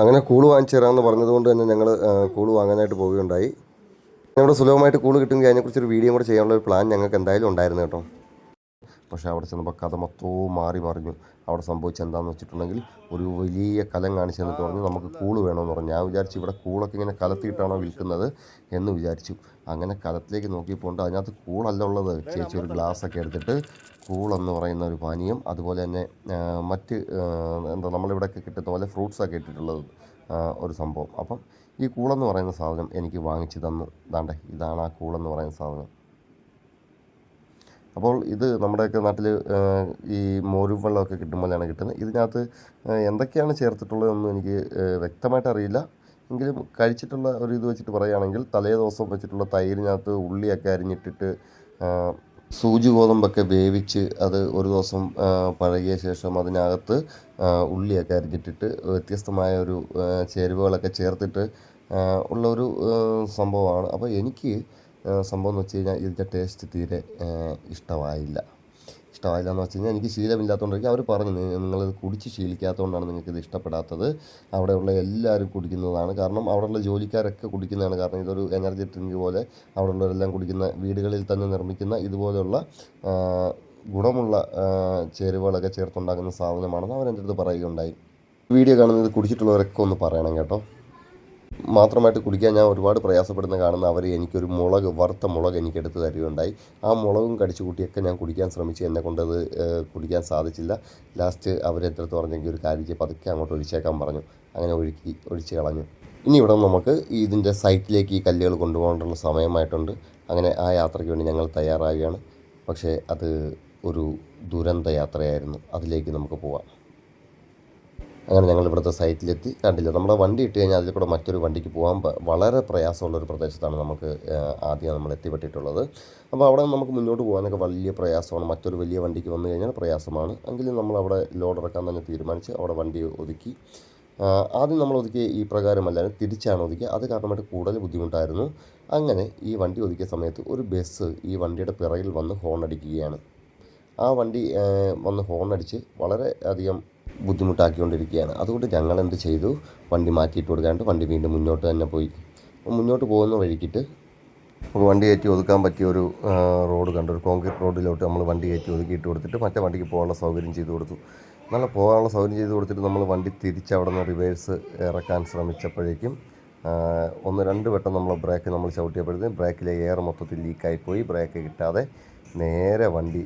അങ്ങനെ കൂൾ വാങ്ങിച്ചു തരാമെന്ന് പറഞ്ഞതുകൊണ്ട് തന്നെ ഞങ്ങൾ കൂൾ വാങ്ങാനായിട്ട് പോവുകയുണ്ടായി. ഞങ്ങളുടെ സുലഭമായിട്ട് കൂൾ കിട്ടുമെങ്കിൽ അതിനെക്കുറിച്ചൊരു വീഡിയോ കൂടെ ചെയ്യാനുള്ള ഒരു പ്ലാൻ ഞങ്ങൾക്ക് എന്തായാലും ഉണ്ടായിരുന്നു കേട്ടോ. പക്ഷേ അവിടെ ചെന്നപ്പോൾ കഥ മൊത്തവും മാറി മറിഞ്ഞു. അവിടെ സംഭവിച്ച എന്താണെന്ന് വെച്ചിട്ടുണ്ടെങ്കിൽ ഒരു വലിയ കലം കാണിച്ചു തന്നിട്ട് പറഞ്ഞു നമുക്ക് കൂൾ വേണമെന്ന് പറഞ്ഞു. ഞാൻ വിചാരിച്ചു ഇവിടെ കൂളൊക്കെ ഇങ്ങനെ കലത്തിയിട്ടാണോ വിൽക്കുന്നത് എന്ന് വിചാരിച്ചു. അങ്ങനെ കലത്തിലേക്ക് നോക്കിയപ്പോണ്ട് അതിനകത്ത് കൂളല്ല ഉള്ളത്. ചേച്ചി ഒരു ഗ്ലാസ്സൊക്കെ എടുത്തിട്ട് കൂളെന്ന് പറയുന്ന ഒരു പാനീയം അതുപോലെ തന്നെ മറ്റ് എന്താ നമ്മളിവിടെയൊക്കെ കിട്ടുന്ന പോലെ ഫ്രൂട്ട്സൊക്കെ ഇട്ടിട്ടുള്ളത് ഒരു സംഭവം. അപ്പം ഈ കൂളെന്ന് പറയുന്ന സാധനം എനിക്ക് വാങ്ങിച്ചു തന്നു. ദാണ്ടേ ഇതാണ് ആ കൂളെന്ന് പറയുന്ന സാധനം. അപ്പോൾ ഇത് നമ്മുടെയൊക്കെ നാട്ടിൽ ഈ മോരും വെള്ളമൊക്കെ കിട്ടുമ്പോഴാണ് കിട്ടുന്നത്. ഇതിനകത്ത് എന്തൊക്കെയാണ് ചേർത്തിട്ടുള്ളതെന്ന് എനിക്ക് വ്യക്തമായിട്ട് അറിയില്ല. എങ്കിലും കഴിച്ചിട്ടുള്ള ഒരു ഇത് വെച്ചിട്ട് പറയുകയാണെങ്കിൽ തലേ ദിവസം വെച്ചിട്ടുള്ള തൈരിനകത്ത് ഉള്ളിയൊക്കെ അരിഞ്ഞിട്ടിട്ട് സൂചി ഗോതമ്പൊക്കെ വേവിച്ച് അത് ഒരു ദിവസം പഴകിയ ശേഷം അതിനകത്ത് ഉള്ളിയൊക്കെ അരിഞ്ഞിട്ടിട്ട് വ്യത്യസ്തമായ ഒരു ചേരുവകളൊക്കെ ചേർത്തിട്ട് ഉള്ള ഒരു സംഭവമാണ്. അപ്പോൾ എനിക്ക് സംഭവം എന്ന് വെച്ച് കഴിഞ്ഞാൽ ഇതിന്റെ ടേസ്റ്റ് തീരെ ഇഷ്ടമായില്ല ഇഷ്ടമായില്ല. എന്ന് വെച്ച് കഴിഞ്ഞാൽ എനിക്ക് ശീലമില്ലാത്തതുകൊണ്ടായിരിക്കും അവർ പറഞ്ഞു നിങ്ങൾ കുടിച്ച് ശീലിക്കാത്തതുകൊണ്ടാണ് നിങ്ങൾക്ക് ഇത് ഇഷ്ടപ്പെടാത്തത്. അവിടെയുള്ള എല്ലാവരും കുടിക്കുന്നതാണ് കാരണം അവിടെയുള്ള ജോലിക്കാരൊക്കെ കുടിക്കുന്നതാണ് കാരണം ഇതൊരു എനർജി ഡ്രിങ്ക് പോലെ അവിടെയുള്ളവരെല്ലാം കുടിക്കുന്ന വീടുകളിൽ തന്നെ നിർമ്മിക്കുന്ന ഇതുപോലെയുള്ള ഗുണമുള്ള ചേരുവകളൊക്കെ ചേർത്തുണ്ടാക്കുന്ന സാധനമാണെന്ന് അവരെന്റെ അടുത്ത് പറയുകയുണ്ടായി. വീഡിയോ കാണുന്നത് കുടിച്ചിട്ടുള്ളവരൊക്കെ ഒന്ന് പറയണം കേട്ടോ. മാത്രമായിട്ട് കുടിക്കാൻ ഞാൻ ഒരുപാട് പ്രയാസപ്പെടുന്ന കാണുന്ന അവർ എനിക്കൊരു മുളക് വറുത്ത മുളക് എനിക്ക് എടുത്ത് തരികയുണ്ടായി. ആ മുളകും കടിച്ചു കൂട്ടിയൊക്കെ ഞാൻ കുടിക്കാൻ ശ്രമിച്ചു. എന്നെ കൊണ്ടത് കുടിക്കാൻ സാധിച്ചില്ല. ലാസ്റ്റ് അവരെത്രത്ത് പറഞ്ഞെങ്കിൽ ഒരു കാര്യം പതുക്കെ അങ്ങോട്ട് ഒഴിച്ചേക്കാൻ പറഞ്ഞു. അങ്ങനെ ഒഴുക്കി ഒഴിച്ച് കളഞ്ഞു. ഇനി ഇവിടെ നമുക്ക് ഇതിന്റെ സൈറ്റിലേക്ക് ഈ കല്ലുകൾ കൊണ്ടുപോകേണ്ടുള്ള സമയമായിട്ടുണ്ട്. അങ്ങനെ ആ യാത്രയ്ക്ക് വേണ്ടി ഞങ്ങൾ തയ്യാറാവുകയാണ്. പക്ഷേ അത് ഒരു ദുരന്ത യാത്രയായിരുന്നു. അതിലേക്ക് നമുക്ക് പോവാം. അങ്ങനെ ഞങ്ങൾ ഇവിടുത്തെ സൈറ്റിലെത്തി കണ്ടില്ല. നമ്മുടെ വണ്ടി ഇട്ട് കഴിഞ്ഞാൽ അതിൽ കൂടെ മറ്റൊരു വണ്ടിക്ക് പോകാൻ വളരെ പ്രയാസമുള്ള ഒരു പ്രദേശത്താണ് നമുക്ക് ആദ്യം നമ്മൾ എത്തിപ്പെട്ടിട്ടുള്ളത്. അപ്പോൾ അവിടെ നമുക്ക് മുന്നോട്ട് പോകാനൊക്കെ വലിയ പ്രയാസമാണ്. മറ്റൊരു വലിയ വണ്ടിക്ക് വന്നു കഴിഞ്ഞാൽ പ്രയാസമാണ്. എങ്കിലും നമ്മൾ അവിടെ ലോഡ് ഇറക്കാൻ തന്നെ തീരുമാനിച്ച് അവിടെ വണ്ടി ഒതുക്കി. ആദ്യം നമ്മൾ ഒതുക്കിയ ഈ പ്രകാരമല്ല തിരിച്ചാണ് ഒതുക്കിയത്. അത് കാരണമായിട്ട് കൂടുതൽ ബുദ്ധിമുട്ടായിരുന്നു. അങ്ങനെ ഈ വണ്ടി ഒതുക്കിയ സമയത്ത് ഒരു ബസ് ഈ വണ്ടിയുടെ പിറകിൽ വന്ന് ഹോൺ അടിക്കുകയാണ്. ആ വണ്ടി വന്ന് ഹോൺ അടിച്ച് വളരെ അധികം ബുദ്ധിമുട്ടാക്കിക്കൊണ്ടിരിക്കുകയാണ്. അതുകൊണ്ട് ഞങ്ങൾ എന്ത് ചെയ്തു? വണ്ടി മാറ്റിയിട്ട് കൊടുക്കാണ്ട് വണ്ടി വീണ്ടും മുന്നോട്ട് തന്നെ പോയി. മുന്നോട്ട് പോകുന്ന വഴിക്കിട്ട് നമുക്ക് വണ്ടി കയറ്റി ഒതുക്കാൻ പറ്റിയ ഒരു റോഡ് കണ്ടു. ഒരു കോൺക്രീറ്റ് റോഡിലോട്ട് നമ്മൾ വണ്ടി കയറ്റി ഒതുക്കിയിട്ട് കൊടുത്തിട്ട് മറ്റേ വണ്ടിക്ക് പോകാനുള്ള സൗകര്യം ചെയ്തു കൊടുത്തു. നല്ല പോകാനുള്ള സൗകര്യം ചെയ്ത് കൊടുത്തിട്ട് നമ്മൾ വണ്ടി തിരിച്ച് അവിടെ നിന്ന് റിവേഴ്സ് ഇറക്കാൻ ശ്രമിച്ചപ്പോഴേക്കും ഒന്ന് രണ്ട് വട്ടം നമ്മൾ ബ്രേക്ക് നമ്മൾ ചവിട്ടിയപ്പോഴത്തേക്കും ബ്രേക്കിലെ എയർ മൊത്തത്തിൽ ലീക്കായിപ്പോയി ബ്രേക്ക് കിട്ടാതെ നേരെ വണ്ടി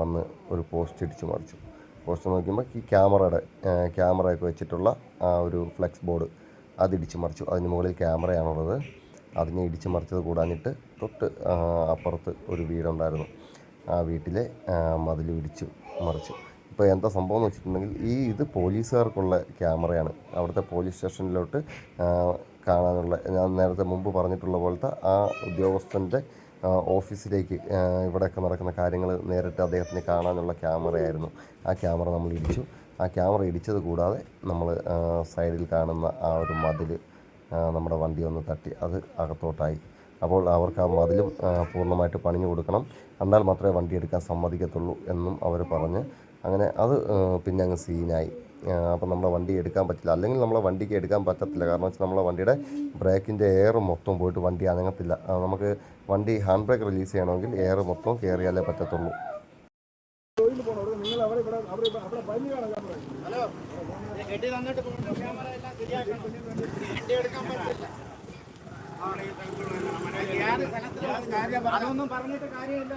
വന്ന് ഒരു പോസ്റ്റ് ഇടിച്ചു മറിച്ചു. പോസ്റ്റ് നോക്കുമ്പോൾ ഈ ക്യാമറയുടെ ക്യാമറയൊക്കെ വെച്ചിട്ടുള്ള ആ ഒരു ഫ്ലെക്സ് ബോർഡ് അത് ഇടിച്ച് മറിച്ചു. അതിന് മുകളിൽ ക്യാമറയാണുള്ളത്. അതിനെ ഇടിച്ച് മറിച്ചത് കൂടാനിട്ട് തൊട്ട് അപ്പുറത്ത് ഒരു വീടുണ്ടായിരുന്നു. ആ വീട്ടിലെ മതിൽ ഇടിച്ചു മറിച്ചു. ഇപ്പോൾ എന്താ സംഭവം എന്ന് വെച്ചിട്ടുണ്ടെങ്കിൽ ഈ ഇത് പോലീസുകാർക്കുള്ള ക്യാമറയാണ്. അവിടുത്തെ പോലീസ് സ്റ്റേഷനിലോട്ട് കാണാനുള്ള ഞാൻ നേരത്തെ മുമ്പ് പറഞ്ഞിട്ടുള്ള പോലത്തെ ആ ഉദ്യോഗസ്ഥന്റെ ഓഫീസിലേക്ക് ഇവിടെയൊക്കെ നടക്കുന്ന കാര്യങ്ങൾ നേരിട്ട് അദ്ദേഹത്തിന് കാണാനുള്ള ക്യാമറയായിരുന്നു. ആ ക്യാമറ നമ്മൾ ഇടിച്ചു. ആ ക്യാമറ ഇടിച്ചത് കൂടാതെ നമ്മൾ സൈഡിൽ കാണുന്ന ആ ഒരു മതിൽ നമ്മുടെ വണ്ടി ഒന്ന് തട്ടി അത് അകത്തോട്ടായി. അപ്പോൾ അവർക്ക് ആ മതിലും പൂർണമായിട്ട് പണിഞ്ഞു കൊടുക്കണം. എന്നാൽ മാത്രമേ വണ്ടി എടുക്കാൻ സമ്മതിക്കത്തുള്ളൂ എന്നും അവർ പറഞ്ഞ് അങ്ങനെ അത് പിന്നെ അങ്ങ് സീനായി. അപ്പം നമ്മളെ വണ്ടി എടുക്കാൻ പറ്റില്ല. അല്ലെങ്കിൽ നമ്മളെ വണ്ടിക്ക് എടുക്കാൻ പറ്റത്തില്ല. കാരണം വെച്ചാൽ നമ്മളെ വണ്ടിയുടെ ബ്രേക്കിന്റെ എയർ മൊത്തം പോയിട്ട് വണ്ടി അനങ്ങത്തില്ല. നമുക്ക് വണ്ടി ഹാൻഡ് ബ്രേക്ക് റിലീസ് ചെയ്യണമെങ്കിൽ എയർ മൊത്തം കയറിയാലേ പറ്റത്തുള്ളൂ. തന്നിട്ട് ക്യാമറ എല്ലാം ശരിയാക്കണം. എടുക്കാൻ പറ്റില്ല. പറഞ്ഞിട്ട് കാര്യമില്ല.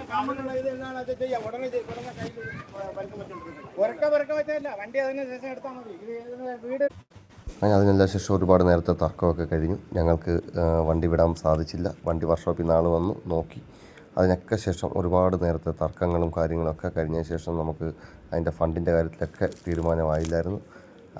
അത് ഉടനെ വെച്ചല്ല വണ്ടി ശേഷം വീട്? അതിനെല്ലാം ശേഷം ഒരുപാട് നേരത്തെ തർക്കമൊക്കെ കഴിഞ്ഞു. ഞങ്ങൾക്ക് വണ്ടി വിടാൻ സാധിച്ചില്ല. വണ്ടി വർക്ക്ഷോപ്പിൽ നിന്ന് ആൾ വന്നു. നോക്കി. അതിനൊക്കെ ശേഷം ഒരുപാട് നേരത്തെ തർക്കങ്ങളും കാര്യങ്ങളൊക്കെ കഴിഞ്ഞ ശേഷം നമുക്ക് അതിന്റെ ഫണ്ടിന്റെ കാര്യത്തിലൊക്കെ തീരുമാനമായില്ലായിരുന്നു.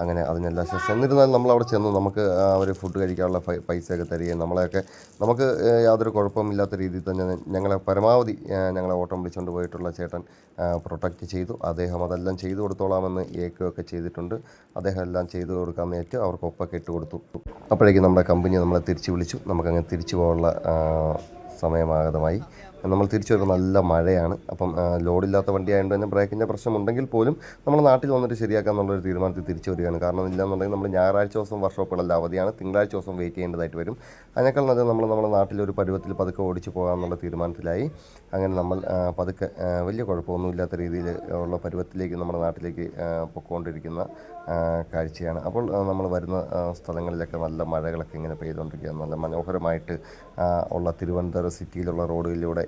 അങ്ങനെ അതിനെല്ലാം ശേഷം. എന്നിരുന്നാലും നമ്മൾ അവിടെ ചെന്ന് നമുക്ക് അവർ ഫുഡ് കഴിക്കാനുള്ള പൈസയൊക്കെ തരികയും നമ്മളെയൊക്കെ നമുക്ക് യാതൊരു കുഴപ്പമില്ലാത്ത രീതിയിൽ തന്നെ ഞങ്ങളെ പരമാവധി ഞങ്ങളെ ഓട്ടം വിളിച്ചുകൊണ്ട് പോയിട്ടുള്ള ചേട്ടൻ പ്രൊട്ടക്റ്റ് ചെയ്തു. അദ്ദേഹം അതെല്ലാം ചെയ്തു കൊടുത്തോളാമെന്ന് ഏക്കുകയൊക്കെ ചെയ്തിട്ടുണ്ട്. അദ്ദേഹം എല്ലാം ചെയ്തു കൊടുക്കാമെന്ന് ഏറ്റവും അവർക്ക് ഒപ്പൊക്കെ ഇട്ട് കൊടുത്തു. അപ്പോഴേക്കും നമ്മുടെ കമ്പനി നമ്മളെ തിരിച്ചു വിളിച്ചു. നമുക്കങ്ങനെ തിരിച്ചു പോകാനുള്ള സമയമാഗതമായി. നമ്മൾ തിരിച്ചു വരുമ്പോൾ നല്ല മഴയാണ്. അപ്പം ലോഡില്ലാത്ത വണ്ടി ആയതുകൊണ്ട് തന്നെ ബ്രേക്കിന്റെ പ്രശ്നമുണ്ടെങ്കിൽ പോലും നമ്മൾ നാട്ടിൽ വന്നിട്ട് ശരിയാക്കാമെന്നുള്ളൊരു തീരുമാനത്തിൽ തിരിച്ചു വരികയാണ്. കാരണം ഇല്ലാന്നുണ്ടെങ്കിൽ നമ്മൾ ഞായറാഴ്ച ദിവസം ഉള്ള അവധിയാണ്. തിങ്കളാഴ്ച ദിവസം വെയിറ്റ് ചെയ്യേണ്ടതായിട്ട് വരും. അതിനേക്കാൾ നല്ലത് നമ്മൾ നമ്മുടെ നാട്ടിലൊരു പരുവത്തിൽ പതുക്കെ ഓടിച്ചു പോകാമെന്നുള്ള തീരുമാനത്തിലായി. അങ്ങനെ നമ്മൾ പതുക്കെ വലിയ കുഴപ്പമൊന്നുമില്ലാത്ത രീതിയിൽ ഉള്ള പരുവത്തിലേക്ക് നമ്മുടെ നാട്ടിലേക്ക് പൊക്കോണ്ടിരിക്കുന്ന കാഴ്ചയാണ്. അപ്പോൾ നമ്മൾ വരുന്ന സ്ഥലങ്ങളിലൊക്കെ നല്ല മഴകളൊക്കെ ഇങ്ങനെ പെയ്തുകൊണ്ടിരിക്കുക നല്ല മനോഹരമായിട്ട് ഉള്ള തിരുവനന്തപുരം സിറ്റിയിലുള്ള റോഡുകളിലൂടെ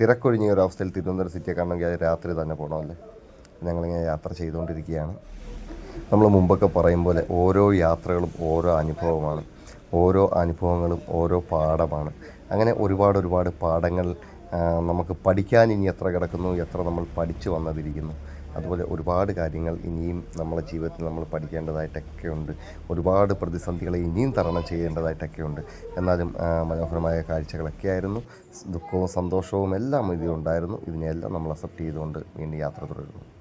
തിരക്കൊഴിഞ്ഞ ഒരു അവസ്ഥയിൽ തിരുവനന്തപുരം സിറ്റിയെ കാണണമെങ്കിൽ അത് രാത്രി തന്നെ പോകണമല്ലേ ഞങ്ങളിങ്ങനെ യാത്ര ചെയ്തുകൊണ്ടിരിക്കുകയാണ്. നമ്മൾ മുമ്പൊക്കെ പറയും പോലെ ഓരോ യാത്രകളും ഓരോ അനുഭവമാണ്. ഓരോ അനുഭവങ്ങളും ഓരോ പാഠമാണ്. അങ്ങനെ ഒരുപാട് ഒരുപാട് പാഠങ്ങൾ നമുക്ക് പഠിക്കാൻ ഇനി എത്ര കിടക്കുന്നു എത്ര നമ്മൾ പഠിച്ചു വന്നതിരിക്കുന്നു. അതുപോലെ ഒരുപാട് കാര്യങ്ങൾ ഇനിയും നമ്മളെ ജീവിതത്തിൽ നമ്മൾ പഠിക്കേണ്ടതായിട്ടൊക്കെ ഉണ്ട്. ഒരുപാട് പ്രതിസന്ധികളെ ഇനിയും തരണം ചെയ്യേണ്ടതായിട്ടൊക്കെ ഉണ്ട്. എന്നാലും മനോഹരമായ കാഴ്ചകളൊക്കെ ആയിരുന്നു. ദുഃഖവും സന്തോഷവും എല്ലാം ഇതിലുണ്ടായിരുന്നു. ഇതിനെല്ലാം നമ്മൾ അക്സെപ്റ്റ് ചെയ്തുകൊണ്ട് വീണ്ടും യാത്ര തുടരുന്നു.